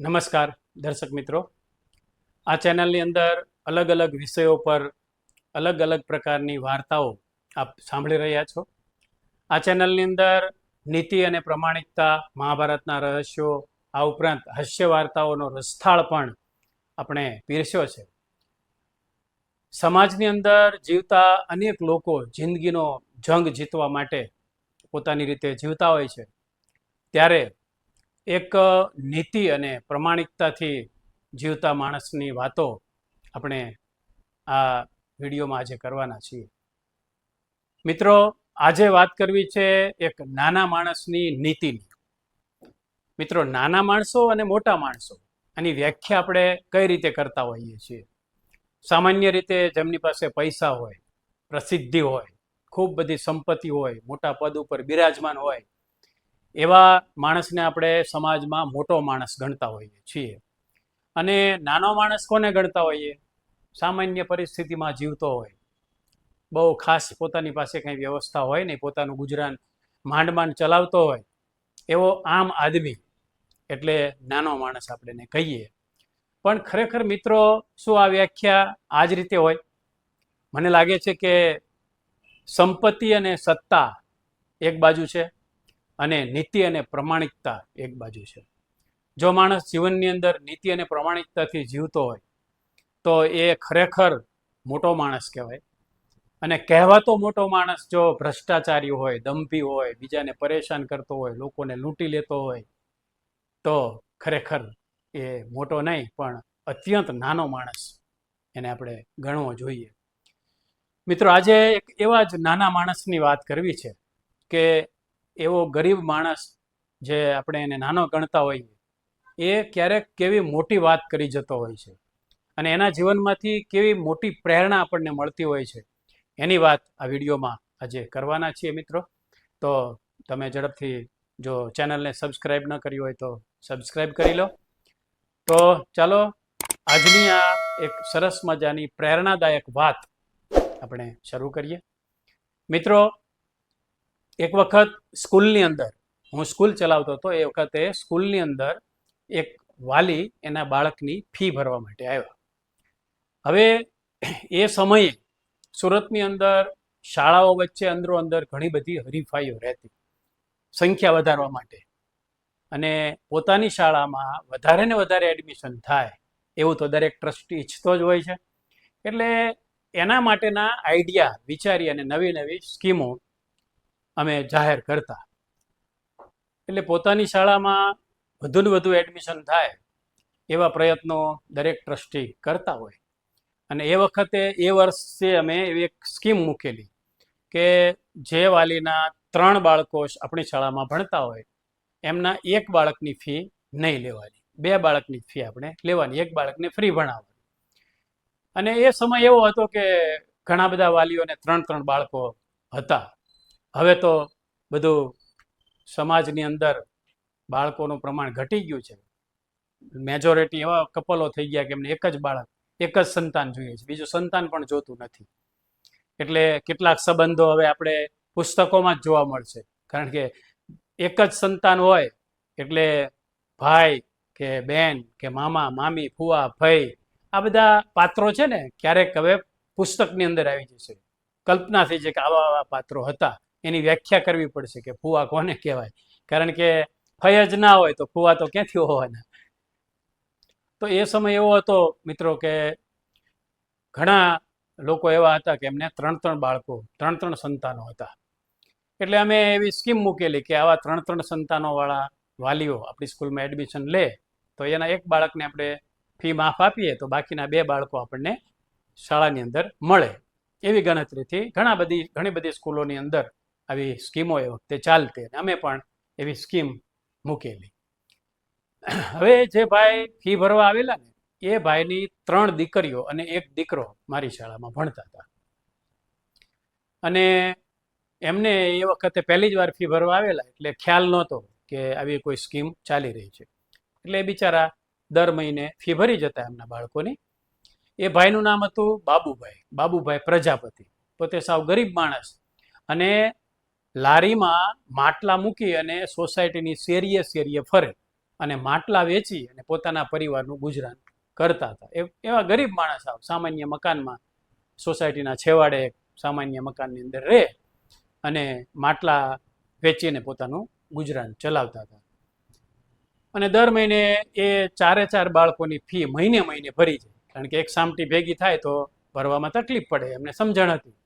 નમસ્કાર, દર્શક મિત્રો. આ ચેનલની અંદર અલગ અલગ વિષયો પર અલગ અલગ પ્રકારની વાર્તાઓ આપ સાંભળી રહ્યા છો. આ ચેનલની અંદર નીતિ અને પ્રમાણિકતા, મહાભારતના રહસ્યો, આ ઉપરાંત હાસ્ય વાર્તાઓનો રસથાળ પણ આપણે પીરસ્યો છે. સમાજની અંદર જીવતા અનેક લોકો જિંદગીનો જંગ જીતવા માટે પોતાની રીતે જીવતા હોય છે. ત્યારે એક નીતિ અને પ્રમાણિકતાથી જીવતા માણસની વાતો આપણે આ વિડીયોમાં આજે કરવાના છીએ. મિત્રો, આજે વાત કરવી છે એક નાના માણસની નીતિની. મિત્રો, નાના માણસો અને મોટા માણસો, આની વ્યાખ્યા આપણે કઈ રીતે કરતા હોઈએ છીએ? સામાન્ય રીતે જેમની પાસે પૈસા હોય, પ્રસિદ્ધિ હોય, ખૂબ બધી સંપત્તિ હોય, મોટા પદ ઉપર બિરાજમાન હોય એવા માણસને આપણે સમાજમાં મોટો માણસ ગણતા હોઈએ છીએ. અને નાનો માણસ કોને ગણતા હોઈએ? સામાન્ય પરિસ્થિતિમાં જીવતો હોય. બહુ ખાસ પોતાની પાસે કંઈ વ્યવસ્થા હોય નહીં, પોતાનું ગુજરાન માંડ માંડ ચલાવતો હોય, એવો આમ આદમી, એટલે નાનો માણસ આપણે કહીએ. પણ ખરેખર મિત્રો, શું આ વ્યાખ્યા આ જ રીતે હોય? મને લાગે છે કે સંપત્તિ અને સત્તા એક બાજુ છે. અને નીતિ અને પ્રમાણિકતા એક બાજુ છે. જો માણસ જીવનની અંદર નીતિ અને પ્રમાણિકતાથી જીવતો હોય, તો એ ખરેખર મોટો માણસ કહેવાય. અને કહેવાતો મોટો માણસ જો ભ્રષ્ટાચારી હોય દંભી હોય, બીજાને પરેશાન કરતો હોય, લોકોને લૂંટી લેતો હોય, તો ખરેખર એ મોટો નહીં, પણ અત્યંત નાનો માણસ એને આપણે ગણવો જોઈએ. મિત્રો, આજે એક એવા જ નાના માણસની વાત કરવી છે કે એવો ગરીબ માણસ જે આપણે એને નાનો ગણતા હોઈએ, એ ક્યારેક કેવી મોટી વાત કરી જતો હોય છે. અને એના જીવનમાંથી કેવી મોટી પ્રેરણા આપણને મળતી હોય છે. એની વાત આ વિડીયોમાં આજે કરવાના છીએ મિત્રો. તો તમે ઝડપથી જો ચેનલને સબસ્ક્રાઈબ ન કરી હોય તો સબસ્ક્રાઈબ કરી લો. તો ચાલો, આજની આ એક સરસ મજાની પ્રેરણાદાયક વાત આપણે શરૂ કરીએ. મિત્રો એક વખત સ્કૂલની અંદર, હું સ્કૂલ ચલાવતો હતો, એ વખતે સ્કૂલની અંદર એક વાલી એના બાળકની ફી ભરવા માટે આવ્યા. હવે એ સમયે સુરતની અંદર શાળાઓ વચ્ચે અંદરો અંદર ઘણી બધી હરીફાઈઓ રહેતી, સંખ્યા વધારવા માટે. અને પોતાની શાળામાં વધારે ને વધારે એડમિશન થાય એવું તો દરેક ટ્રસ્ટી ઈચ્છતો જ હોય છે. એટલે એના માટેના આઈડિયા વિચારી અને નવી નવી સ્કીમો અમે જાહેર કરતા. એટલે પોતાની શાળામાં વધુને વધુ એડમિશન થાય એવા પ્રયત્નો દરેક ટ્રસ્ટી કરતા હોય. અને એ વખતે એ વર્ષે અમે એવી એક સ્કીમ મૂકેલી કે જે વાલીના ત્રણ બાળકો આપણી શાળામાં ભણતા હોય, એમના એક બાળકની ફી નહીં લેવાની. બે બાળકની ફી આપણે લેવાની, એક બાળકને ફ્રી ભણાવવાની. અને એ સમય એવો હતો કે ઘણા બધા વાલીઓને ત્રણ ત્રણ બાળકો હતા. હવે તો બધું સમાજની અંદર બાળકોનું પ્રમાણ ઘટી ગયું છે. મેજોરિટી એવા કપલો થઈ ગયા કે એમને એક જ બાળક, એક જ સંતાન જોઈએ છે. બીજું સંતાન પણ જોતું નથી. એટલે કેટલાક સંબંધો હવે આપણે પુસ્તકોમાં જ જોવા મળશે. કારણ કે એક જ સંતાન હોય એટલે ભાઈ કે બેન કે મામા, મામી, ફુવા, ભાઈ, આ બધા પાત્રો છે ને, ક્યારેક હવે પુસ્તકની અંદર આવી જશે. કલ્પના થઈ છે કે આવા આવા પાત્રો હતા. એની વ્યાખ્યા કરવી પડશે કે ફુવા કોને કહેવાય? કારણ કે ફય જ ના હોય તો ફુવા તો ક્યાંથી હોવાના? તો એ સમય એવો હતો મિત્રો કે ઘણા લોકો એવા હતા કે એમને ત્રણ ત્રણ બાળકો ત્રણ ત્રણ સંતાનો હતા. એટલે અમે એવી સ્કીમ મૂકેલી કે આવા ત્રણ ત્રણ સંતાનોવાળા વાલીઓ આપણી સ્કૂલમાં એડમિશન લે, તો એના એક બાળકને આપણે ફી માફ આપીએ તો બાકીના બે બાળકો આપણને શાળાની અંદર મળે. એવી ગણતરીથી ઘણા બધી, ઘણી બધી સ્કૂલોની અંદર આવી સ્કીમો એ વખતે ચાલતી અને અમે પણ એવી સ્કીમ મૂકેલી. હવે જે ભાઈ ફી ભરવા આવેલા ને, એ ભાઈની ત્રણ દીકરીઓ અને એક દીકરો મારી શાળામાં ભણતા હતા. અને એમને એ વખતે પહેલી જ વાર ફી ભરવા આવેલા, એટલે ખ્યાલ નહોતો કે આવી કોઈ સ્કીમ ચાલી રહી છે. એટલે એ બિચારા દર મહિને ફી ભરી જતા એમના બાળકોની. એ ભાઈનું નામ હતું બાબુભાઈ બાબુભાઈ પ્રજાપતિ. પોતે સાવ ગરીબ માણસ. અને લારીમાં માટલા મૂકી અને સોસાયટીની શેરીએ શેરીએ ફરે અને માટલા વેચી અને પોતાના પરિવારનું ગુજરાન કરતા હતા. એવા ગરીબ માણસ આવ, સામાન્ય મકાનમાં, સોસાયટીના છેવાડે સામાન્ય મકાનની અંદર રહે અને માટલા વેચીને પોતાનું ગુજરાન ચલાવતા હતા. અને દર મહિને એ ચારે ચાર બાળકોની ફી મહિને મહિને ભરી જાય. કારણ કે એક સામટી ભેગી થાય તો ભરવામાં તકલીફ પડે, એમને સમજણ હતી.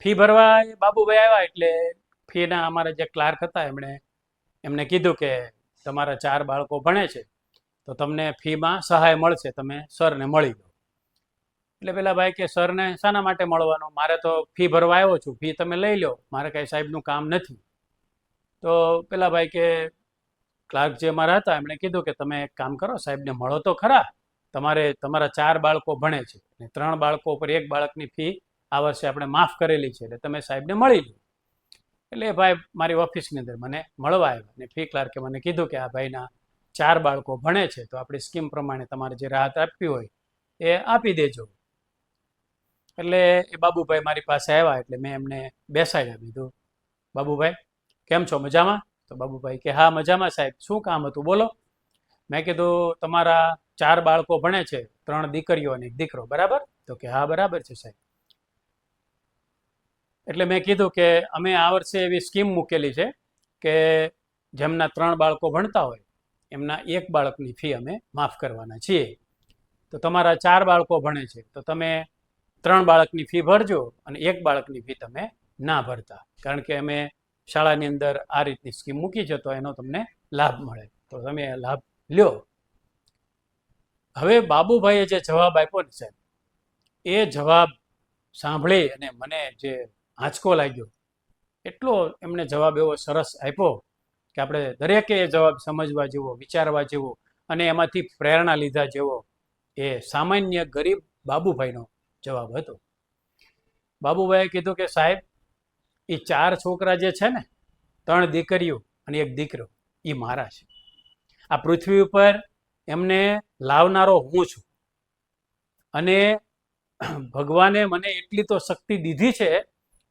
ફી ભરવા બાબુભાઈ આવ્યા એટલે ફીના અમારા જે ક્લાર્ક હતા એમણે, એમને કીધું કે તમારા ચાર બાળકો ભણે છે, તો તમને ફીમાં સહાય મળશે, તમે સરને મળી લો. એટલે પેલા ભાઈ કે, સરને શાના માટે મળવાનો? મારે તો ફી ભરવા આવ્યો છું, ફી તમે લઈ લો, મારે કાંઈ સાહેબનું કામ નથી. તો પેલા ભાઈ કે, ક્લાર્ક જે અમારા હતા, એમણે કીધું કે તમે એક કામ કરો, સાહેબને મળો તો ખરા, તમારે તમારા ચાર બાળકો ભણે છે ત્રણ બાળકો ઉપર એક બાળકની ફી આ વર્ષે આપણે માફ કરેલી છે, એટલે તમે સાહેબને મળી લો. એટલે ભાઈ મારી ઓફિસની અંદર મને મળવા આવ્યા અને ફી ક્લાર્કે મને કીધું કે આ ભાઈના ચાર બાળકો ભણે છે, તો આપણી સ્કીમ પ્રમાણે તમારે જે રાહત આપવી હોય એ આપી દેજો. એટલે એ બાબુભાઈ મારી પાસે આવ્યા, એટલે મેં એમને બેસાડ્યા. કીધું, બાબુભાઈ, કેમ છો? મજામાં? તો બાબુભાઈ કે, હા, મજામાં સાહેબ. શું કામ હતું? બોલો. મેં કીધું, તમારા ચાર બાળકો ભણે છે, ત્રણ દીકરીઓ અને એક દીકરો. બરાબર? તો કે, હા, બરાબર છે સાહેબ. એટલે મેં કીધું કે અમે આ વર્ષે એવી સ્કીમ મૂકેલી છે કે જેમના ત્રણ બાળકો ભણતા હોય, એમના એક બાળકની ફી અમે માફ કરવાના છીએ. તો તમારા ચાર બાળકો ભણે છે, તો તમે ત્રણ બાળકની ફી ભરજો અને એક બાળકની ફી તમે ના ભરતા. કારણ કે અમે શાળાની અંદર આ રીતની સ્કીમ મૂકી છે, તો એનો તમને લાભ મળે. તો તમે લાભ લ્યો. હવે બાબુભાઈએ જે જવાબ આપ્યો ને સાહેબ, એ જવાબ સાંભળી અને મને જે આંચકો લાગ્યો. એટલો એમને જવાબ એવો સરસ આપ્યો કે આપણે દરેકે એ જવાબ સમજવા જેવો, વિચારવા જેવો અને એમાંથી પ્રેરણા લીધા જેવો એ સામાન્ય ગરીબ બાબુભાઈનો જવાબ હતો. બાબુભાઈએ કીધું કે સાહેબ એ ચાર છોકરા જે છે ને, ત્રણ દીકરીઓ અને એક દીકરો એ મારા છે. આ પૃથ્વી ઉપર એમને લાવનારો હું છું. અને ભગવાને મને એટલી તો શક્તિ દીધી છે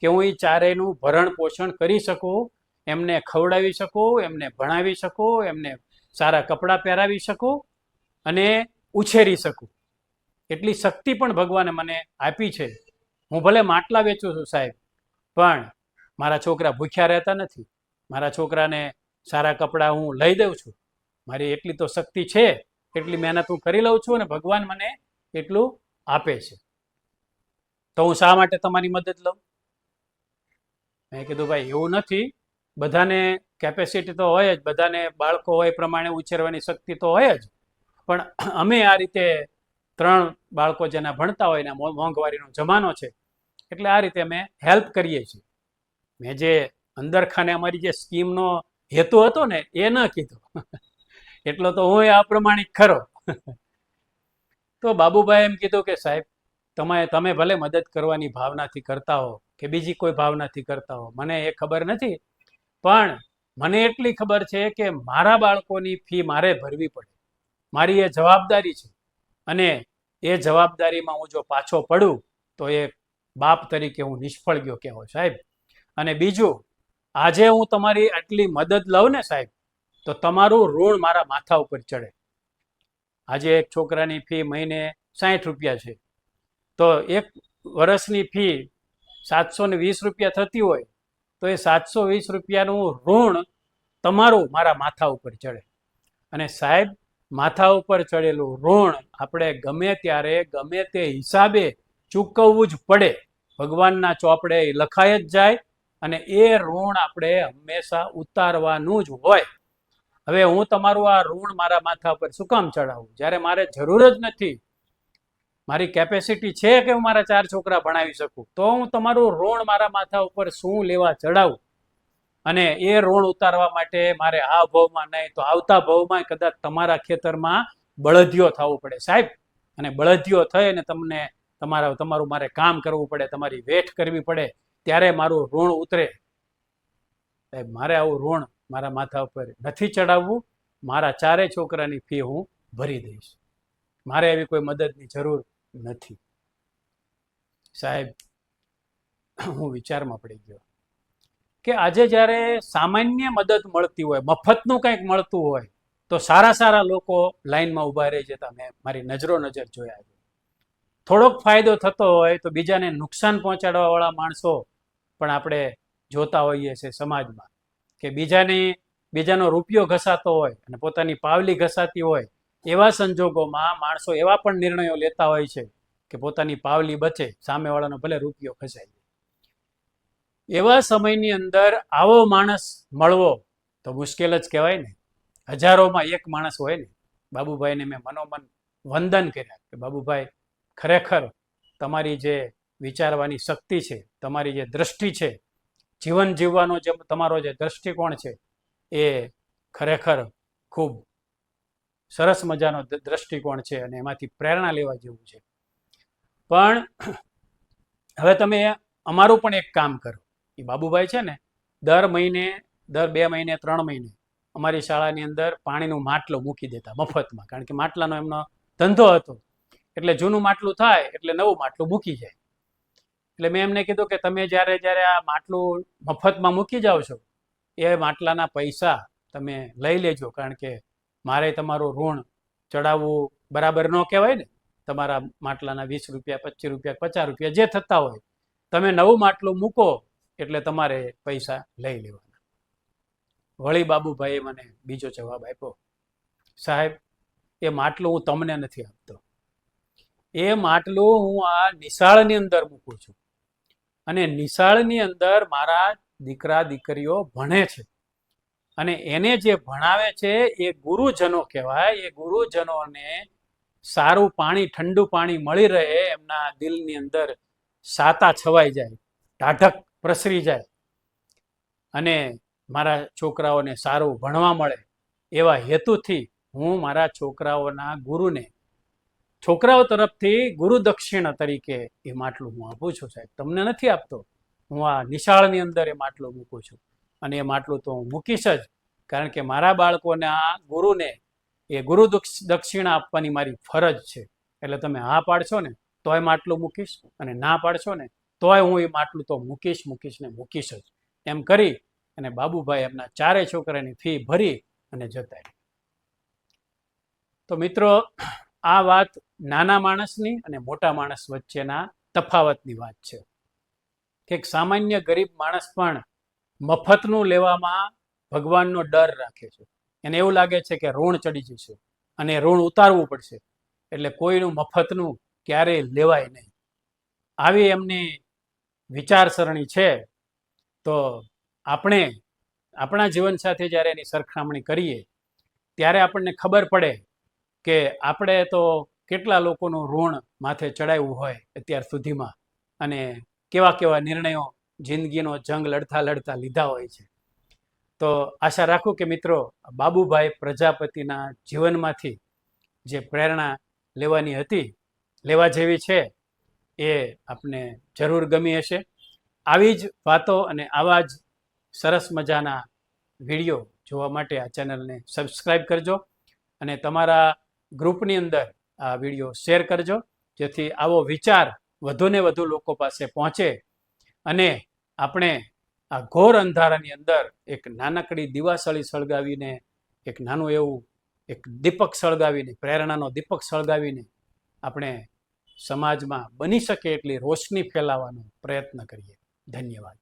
કે હું એ ચારેયનું ભરણ પોષણ કરી શકું, એમને ખવડાવી શકું, એમને ભણાવી શકું, એમને સારા કપડાં પહેરાવી શકું અને ઉછેરી શકું. એટલી શક્તિ પણ ભગવાને મને આપી છે. હું ભલે માટલા વેચું છું સાહેબ, પણ મારા છોકરા ભૂખ્યા રહેતા નથી. મારા છોકરાને સારા કપડાં હું લઈ દઉં છું. મારી એટલી તો શક્તિ છે, એટલી મહેનત હું કરી લઉં છું અને ભગવાન મને એટલું આપે છે. તો હું શા માટે તમારી મદદ લઉં? મેં કીધું, ભાઈ, એવું નથી. બધાને કેપેસિટી તો હોય જ. બધાને બાળકો હોય પ્રમાણે ઉછેરવાની શક્તિ તો હોય જ. પણ અમે આ રીતે ત્રણ બાળકો જેના ભણતા હોય એના મોંઘવારીનો જમાનો છે, એટલે આ રીતે અમે હેલ્પ કરીએ છીએ. મેં જે અંદરખાને અમારી જે સ્કીમનો હેતુ હતો ને, એ ન કીધો. એટલો તો હું અપ્રમાણિક ખરો. તો બાબુભાઈ એમ કીધું કે, સાહેબ તમે તમે ભલે મદદ કરવાની ભાવનાથી કરતા હો કે બીજી કોઈ ભાવનાથી કરતા હો. મને એ ખબર નથી, પણ મને એટલી ખબર છે કે મારા બાળકોની ફી મારે ભરવી પડે. મારી એ જવાબદારી છે. અને એ જવાબદારીમાં હું જો પાછો પડું, તો એ બાપ તરીકે હું નિષ્ફળ ગયો કહેવો સાહેબ. અને બીજું, આજે હું તમારી આટલી મદદ લઉં ને સાહેબ, તો તમારું ઋણ મારા માથા ઉપર ચડે. આજે એક છોકરાની ફી મહિને સાઠ રૂપિયા છે. તો એક વર્ષની ફી સાતસો ને વીસ રૂપિયા થતી હોય, તો એ સાતસો વીસ રૂપિયાનું ઋણ તમારું મારા માથા ઉપર ચડે. અને સાહેબ, માથા ઉપર ચડેલું ઋણ આપણે ગમે ત્યારે, ગમે તે હિસાબે ચૂકવવું જ પડે. ભગવાનના ચોપડે લખાય જ જાય અને એ ઋણ આપણે હંમેશા ઉતારવાનું જ હોય. હવે હું તમારું આ ઋણ મારા માથા પર શું કામ ચડાવું? જ્યારે મારે જરૂર જ નથી મારી કેપેસિટી છે કે હું મારા ચાર છોકરા ભણાવી શકું? તો હું તમારું ઋણ મારા માથા ઉપર શું લેવા ચડાવું? અને એ ઋણ ઉતારવા માટે મારે આ ભાવમાં નહીં, તો આવતા ભાવમાં કદાચ તમારા ખેતરમાં બળદિયો થવું પડે. સાહેબ, અને બળદિયો થઈ અને તમને તમારા, તમારું મારે કામ કરવું પડે, તમારી વેઠ કરવી પડે, ત્યારે મારું ઋણ ઉતરે. સાહેબ, મારે આવું ઋણ મારા માથા ઉપર નથી ચડાવવું. મારા ચારે છોકરાની ફી હું ભરી દઈશ. મારે એવી કોઈ મદદની જરૂર નથી. સાહેબ, હું વિચારમાં પડી ગયો કે આજે જ્યારે સામાન્ય મદદ મળતી હોય, મફતનું કંઈક મળતું હોય, તો સારા સારા લોકો લાઈનમાં ઊભા રહી જતા. મેં મારી નજરો નજર જોયા છે. થોડોક ફાયદો થતો હોય તો બીજાને નુકસાન પહોંચાડવા વાળા માણસો પણ આપણે જોતા હોઈએ છીએ સમાજમાં કે બીજાની, બીજાનો રૂપિયો ઘસાતો હોય અને પોતાની પાવલી ઘસાતી હોય એવા સંજોગોમાં માણસો એવા પણ નિર્ણયો લેતા હોય છે કે પોતાની પાવલી બચે, સામેવાળાનો ભલે રૂપિયો ખસાય. એવા સમયની અંદર આવો માણસ મળવો તો મુશ્કેલ જ કહેવાય ને. હજારોમાં એક માણસ હોય ને, બાબુભાઈને મેં મનોમન વંદન કર્યા કે બાબુભાઈ, ખરેખર તમારી જે વિચારવાની શક્તિ છે, તમારી જે દ્રષ્ટિ છે, જીવન જીવવાનો જે તમારો જે દ્રષ્ટિકોણ છે, એ ખરેખર ખૂબ સરસ મજાનો દ્રષ્ટિકોણ છે અને એમાંથી પ્રેરણા લેવા જેવું છે. પણ હવે તમે અમારું પણ એક કામ કરો. એ બાબુભાઈ છે ને, દર મહિને, દર બે મહિને, ત્રણ મહિને અમારી શાળાની અંદર પાણીનું માટલું મૂકી દેતા મફતમાં. કારણ કે માટલાનો એમનો ધંધો હતો. એટલે જૂનું માટલું થાય, એટલે નવું માટલું મૂકી જાય. એટલે મેં એમને કીધું કે તમે જ્યારે જ્યારે આ માટલું મફતમાં મૂકી જાઓ છો, એ માટલાના પૈસા તમે લઈ લેજો. કારણ કે મારે તમારું ઋણ ચડાવવું બરાબર ન કહેવાય ને, તમારા માટલાના વીસ રૂપિયા, પચીસ રૂપિયા, પચાસ રૂપિયા જે થતા હોય, તમે નવું માટલું મૂકો એટલે તમારે પૈસા લઈ લેવાના. વળી બાબુભાઈએ મને બીજો જવાબ આપ્યો, સાહેબ, એ માટલું હું તમને નથી આપતો. એ માટલું હું આ નિશાળની અંદર મૂકું છું. અને નિશાળની અંદર મારા દીકરા, દીકરીઓ ભણે છે. અને એને જે ભણાવે છે, એ ગુરુજનો કહેવાય. એ ગુરુજનોને સારું પાણી, ઠંડુ પાણી મળી રહે, એમના દિલની અંદર સાતા છવાઈ જાય, ટાઢક પ્રસરી જાય. અને મારા છોકરાઓને સારું ભણવા મળે, એવા હેતુથી હું મારા છોકરાઓના ગુરુને, છોકરાઓ તરફથી ગુરુ દક્ષિણા તરીકે એ માટલું હું આપું છું સાહેબ. તમને નથી આપતો. હું આ નિશાળની અંદર એ માટલું મૂકું છું. અને એ માટલું તો હું મૂકીશ જ. કારણ કે મારા બાળકોને આ ગુરુને એ ગુરુ દક્ષ- દક્ષિણા આપવાની મારી ફરજ છે. એટલે તમે હા પાડશો ને, તોય માટલું મૂકીશ અને ના પાડશો ને, તોય હું એ માટલું તો મૂકીશ મૂકીશ ને મૂકીશ જ. એમ કરી અને બાબુભાઈ એમના ચારે છોકરાની ફી ભરી અને જતા તો મિત્રો, આ વાત નાના માણસની અને મોટા માણસ વચ્ચેના તફાવતની વાત છે. કે સામાન્ય ગરીબ માણસ પણ મફતનું લેવામાં ભગવાનનો ડર રાખે છે. એને એવું લાગે છે કે ઋણ ચડી જશે અને ઋણ ઉતારવું પડશે. એટલે કોઈનું મફતનું ક્યારેય લેવાય નહીં. આવી એમની વિચારસરણી છે, તો આપણે આપણા જીવન સાથે જ્યારે એની સરખામણી કરીએ, ત્યારે આપણને ખબર પડે કે આપણે તો કેટલા લોકોનું ઋણ માથે ચડાવ્યું હોય અત્યાર સુધીમાં અને કેવા કેવા નિર્ણયો જિંદગીનો જંગ લડતા લડતા લીધા હોય છે. તો આશા રાખું કે મિત્રો, બાબુભાઈ પ્રજાપતિના જીવનમાંથી જે પ્રેરણા લેવાની હતી, લેવા જેવી છે, એ આપને જરૂર ગમી હશે. આવી જ વાતો અને આવા જ સરસ મજાના વીડિયો જોવા માટે આ ચેનલને સબસ્ક્રાઈબ કરજો અને તમારા ગ્રુપની અંદર આ વીડિયો શેર કરજો, જેથી આવો વિચાર વધુને વધુ લોકો પાસે પહોંચે અને આપણે આ ઘોર અંધારાની અંદર એક નાનકડી દિવાસળી સળગાવીને, એક નાનું એવું, એક દીપક સળગાવીને, પ્રેરણાનો દીપક સળગાવીને આપણે સમાજમાં બની શકે એટલી રોશની ફેલાવવાનો પ્રયત્ન કરીએ. ધન્યવાદ.